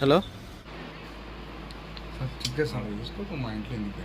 Hello sir చిక్గా sir చూసుకోక మా ఇంట్లో ఎందుకు?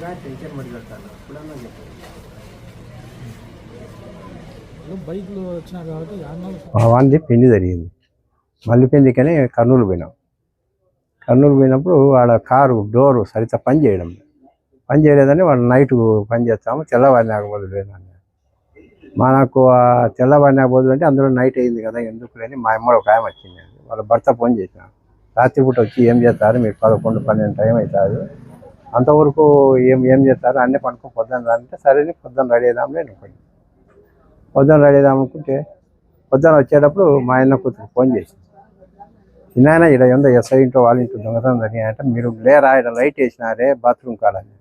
ఇంకా టెన్షన్ పడిపెడతాను చెప్పండి బైక్లు వచ్చినా కాబట్టి పెళ్ళి జరిగింది. మళ్ళీ పెళ్ళికని కర్నూలు పోయినాం. కర్నూలు పోయినప్పుడు ఆడ కారు డోరు సరిత పని చేయడం. పని చేయలేదని వాళ్ళు నైట్ పని చేస్తాము తెల్లవారినాక బదులు మా నాకు ఆ తెల్లవారినాక బదులు అంటే అందులో నైట్ అయింది కదా ఎందుకు లేని మా అమ్మ ఒక ఆయన వచ్చింది. వాళ్ళ భర్త ఫోన్ చేసిన. రాత్రిపూట వచ్చి ఏం చేస్తారు? మీకు పదకొండు పన్నెండు టైం అవుతుంది. అంతవరకు ఏం ఏం చేస్తారు? అన్నీ పనుకొని పొద్దున్న రాంటే సరే పొద్దున్న రెడీ నేను అనుకోండి. పొద్దున్న రెడీ అవుదాం అనుకుంటే పొద్దున వచ్చేటప్పుడు మా ఆయన కూతురు ఫోన్ చేసింది చిన్న ఇక్కడ ఉందో ఎస్ఐ ఇంట్లో వాళ్ళ ఇంట్లో దొంగతనం అంటే మీరు లేరా? ఇక్కడ లైట్ వేసినారే బాత్రూమ్ కాడని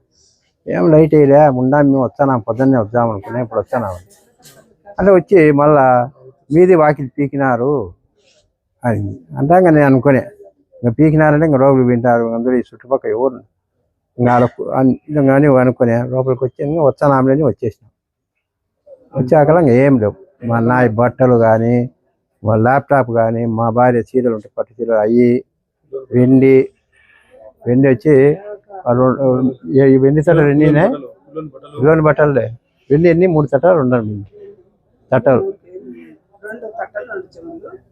ఏం లైట్ వేయలే ముండా మేము వచ్చాను పొద్దున్నే వద్దాం అనుకున్నా ఇప్పుడు వస్తాను. అంటే వచ్చి మళ్ళా మీది వాకిలి పీకినారు. అని అంటాగా నేను అనుకునే ఇంకా పీకినారంటే ఇంకా రోగులు వింటారు అందరూ ఈ చుట్టుపక్కల ఎవరు ఇంకా నిజంగానే కానీ అనుకునే లోపలికి వచ్చి ఇంకా వచ్చాను వచ్చేసినాం. వచ్చాక ఇంకా ఏం లేవు. మా నాయ బట్టలు కానీ మా ల్యాప్టాప్ కానీ మా భార్య చీరలు ఉంటాయి పట్టు చీరలు అవి వెండి వెండి వచ్చి రెండు- వెండి తట్టలు ఎన్నినే లోని బట్టలు వెండి ఎన్ని? మూడు తట్టాలు ఉండండి తట్టలు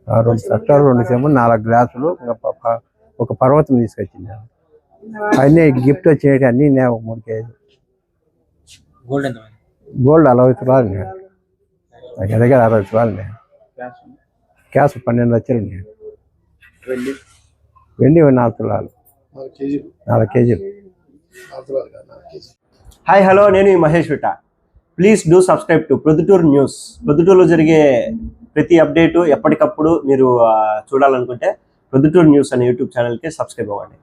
ఆ రెండు తట్టాలు రెండు చెమ్ము నాలుగు గ్లాసులు ఒక పర్వతం తీసుకొచ్చింది అన్నీ గిఫ్ట్ వచ్చేటి అన్నీ నేను ఒక మూడు కేజీ గోల్డ్ ఎంత గోల్డ్ అరవై తులాలు నేను. దగ్గర దగ్గర అరవై తులాలు నేను. క్యాష్ పన్నెండు లక్షలు నేను. వెండి? నాలుగు తులాలు. నాలుగు కేజీలు. హాయ్ హలో నేను మీ Mahesh విట. Please do subscribe to Proddatur news ప్రొద్దుటూరులో జరిగే ప్రతి అప్డేటు ఎప్పటికప్పుడు మీరు చూడాలనుకుంటే ప్రొద్దుటూరు న్యూస్ అనే యూట్యూబ్ ఛానల్కి సబ్స్క్రైబ్ అవ్వండి.